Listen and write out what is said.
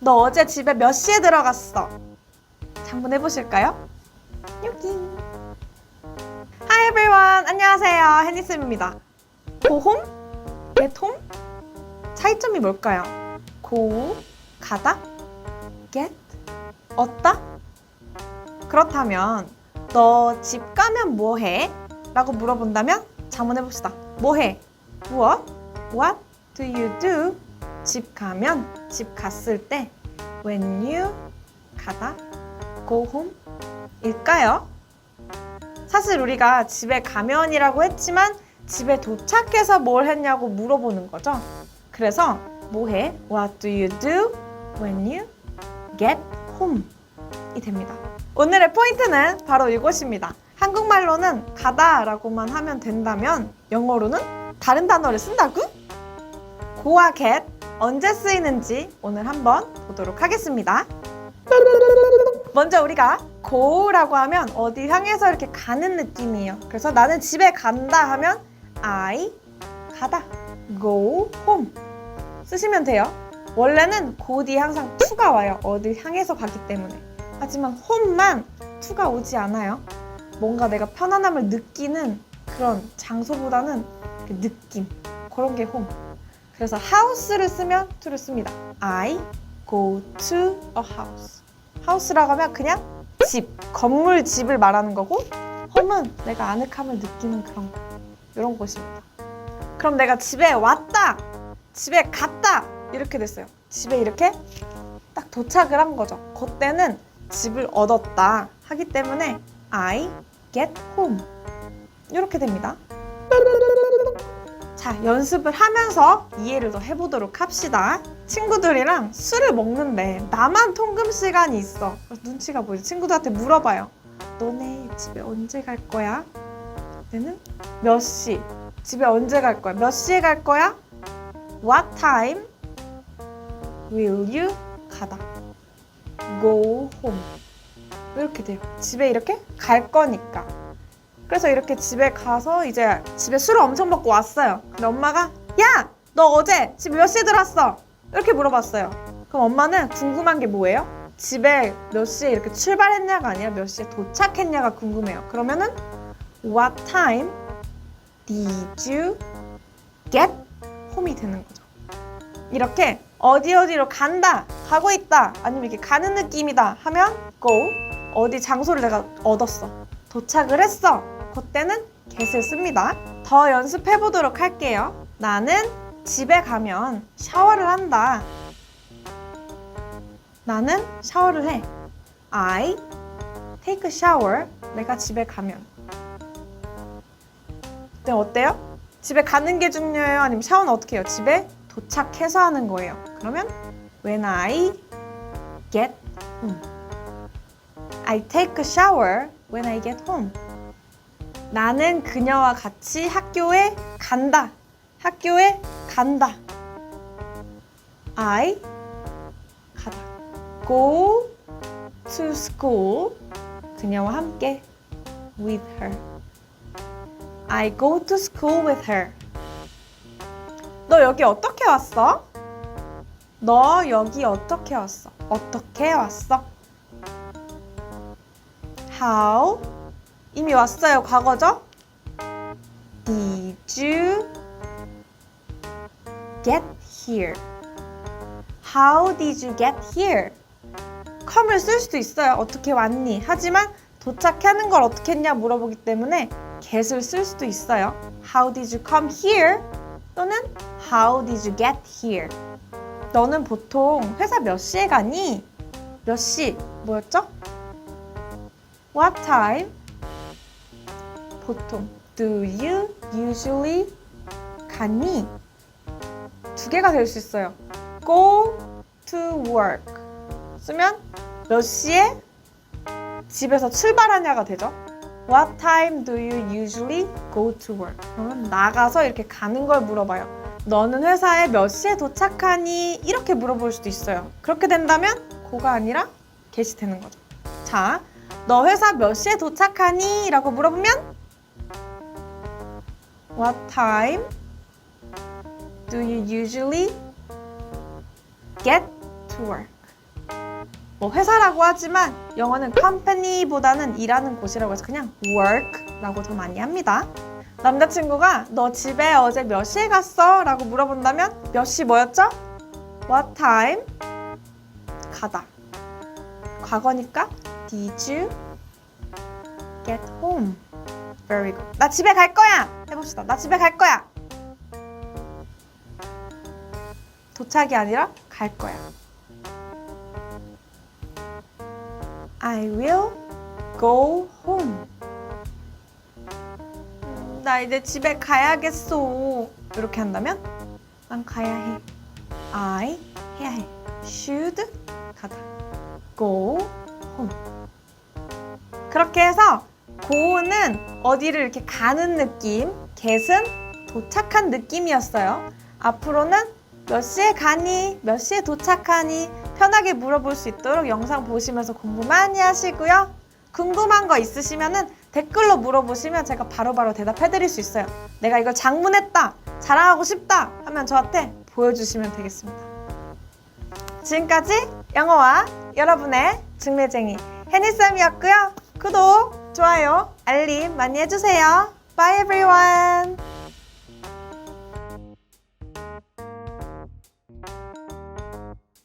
너 어제 집에 몇 시에 들어갔어? 자, 한번 해보실까요? 여기. Hi everyone. 안녕하세요. 해니쌤입니다. Home? Get? 차이점이 뭘까요? go, 가다? get, 얻다? 그렇다면 너 집 가면 뭐 해? 라고 물어본다면 자, 한번 해봅시다. 뭐 해? 무엇? What do you do? 집 가면, 집 갔을 때 when you 가다 go home 일까요? 사실 우리가 집에 가면이라고 했지만 집에 도착해서 뭘 했냐고 물어보는 거죠. 그래서 뭐해? What do you do when you get home? 이 됩니다. 오늘의 포인트는 바로 이것입니다. 한국말로는 가다라고만 하면 된다면 영어로는 다른 단어를 쓴다고? go와 get 언제 쓰이는지 오늘 한번 보도록 하겠습니다. 먼저 우리가 go라고 하면 어디 향해서 이렇게 가는 느낌이에요. 그래서 나는 집에 간다 하면 I 가다 go home 쓰시면 돼요. 원래는 go 항상 to가 와요. 어디 향해서 가기 때문에. 하지만 home만 to가 오지 않아요. 뭔가 내가 편안함을 느끼는 그런 장소보다는 그 느낌 그런 게 home. 그래서 house를 쓰면 to를 씁니다. I go to a house. house라고 하면 그냥 집, 건물 집을 말하는 거고 home은 내가 아늑함을 느끼는 그런 거. 이런 곳입니다. 그럼 내가 집에 왔다, 집에 갔다 이렇게 됐어요. 집에 이렇게 딱 도착을 한 거죠. 그때는 집을 얻었다 하기 때문에 I get home 이렇게 됩니다. 자, 연습을 하면서 이해를 더 해보도록 합시다. 친구들이랑 술을 먹는데 나만 통금 시간이 있어. 눈치가 보이죠. 친구들한테 물어봐요. 너네 집에 언제 갈 거야? 그때는 몇 시? 집에 언제 갈 거야? 몇 시에 갈 거야? What time will you 가다? Go home. 이렇게 돼요. 집에 이렇게 갈 거니까. 그래서 이렇게 집에 가서 이제 집에 술을 엄청 먹고 왔어요. 근데 엄마가 야, 너 어제 집에 몇 시에 들어왔어? 이렇게 물어봤어요. 그럼 엄마는 궁금한 게 뭐예요? 집에 몇 시에 이렇게 출발했냐가 아니라 몇 시에 도착했냐가 궁금해요. 그러면은 What time did you get home이 되는 거죠. 이렇게 어디 어디로 간다, 가고 있다, 아니면 이렇게 가는 느낌이다 하면 go 어디 장소를 내가 얻었어, 도착을 했어. 그때는 get을 씁니다. 더 연습해 보도록 할게요. 나는 집에 가면 샤워를 한다. 나는 샤워를 해. I take a shower. 내가 집에 가면. 네, 어때요? 집에 가는 게 중요해요? 아니면 샤워는 어떻게 해요? 집에 도착해서 하는 거예요. 그러면 when I get home. I take a shower when I get home. 나는 그녀와 같이 학교에 간다. 학교에 간다. I 가다. Go to school. 그녀와 함께 with her. I go to school with her. 너 여기 어떻게 왔어? 너 여기 어떻게 왔어? 어떻게 왔어? How? 이미 왔어요. 과거죠? Did you get here? How did you get here? come을 쓸 수도 있어요. 어떻게 왔니? 하지만 도착하는 걸 어떻게 했냐 물어보기 때문에 get을 쓸 수도 있어요. How did you come here? 또는 How did you get here? 너는 보통 회사 몇 시에 가니? 몇 시? 뭐였죠? What time? 보통 Do you usually 가니? 두 개가 될 수 있어요. Go to work 쓰면 몇 시에 집에서 출발하냐가 되죠. What time do you usually go to work? 그러면 나가서 이렇게 가는 걸 물어봐요. 너는 회사에 몇 시에 도착하니? 이렇게 물어볼 수도 있어요. 그렇게 된다면 고가 아니라 get이 되는 거죠. 자, 너 회사 몇 시에 도착하니? 라고 물어보면 What time do you usually get to work? 뭐 회사라고 하지만 영어는 company보다는 일하는 곳이라고 해서 그냥 work라고 더 많이 합니다. 남자친구가 너 집에 어제 몇 시에 갔어? 라고 물어본다면 몇 시 뭐였죠? What time? 가다. 과거니까 Did you get home? Very good. 나 집에 갈 거야. 해봅시다. 나 집에 갈 거야. 도착이 아니라 갈 거야. I will go home. 음, 나 이제 집에 가야겠어. 이렇게 한다면 난 가야 해. I 해야 해. should 가다. go home. 그렇게 해서 go는 어디를 이렇게 가는 느낌, get은 도착한 느낌이었어요. 앞으로는 몇 시에 가니? 몇 시에 도착하니? 편하게 물어볼 수 있도록 영상 보시면서 공부 많이 하시고요. 궁금한 거 있으시면은 댓글로 물어보시면 제가 바로바로 대답해 드릴 수 있어요. 내가 이걸 장문했다, 자랑하고 싶다 하면 저한테 보여주시면 되겠습니다. 지금까지 영어와 여러분의 중매쟁이 해니쌤이었고요. 구독, 좋아요, 알림 많이 해주세요. Bye everyone!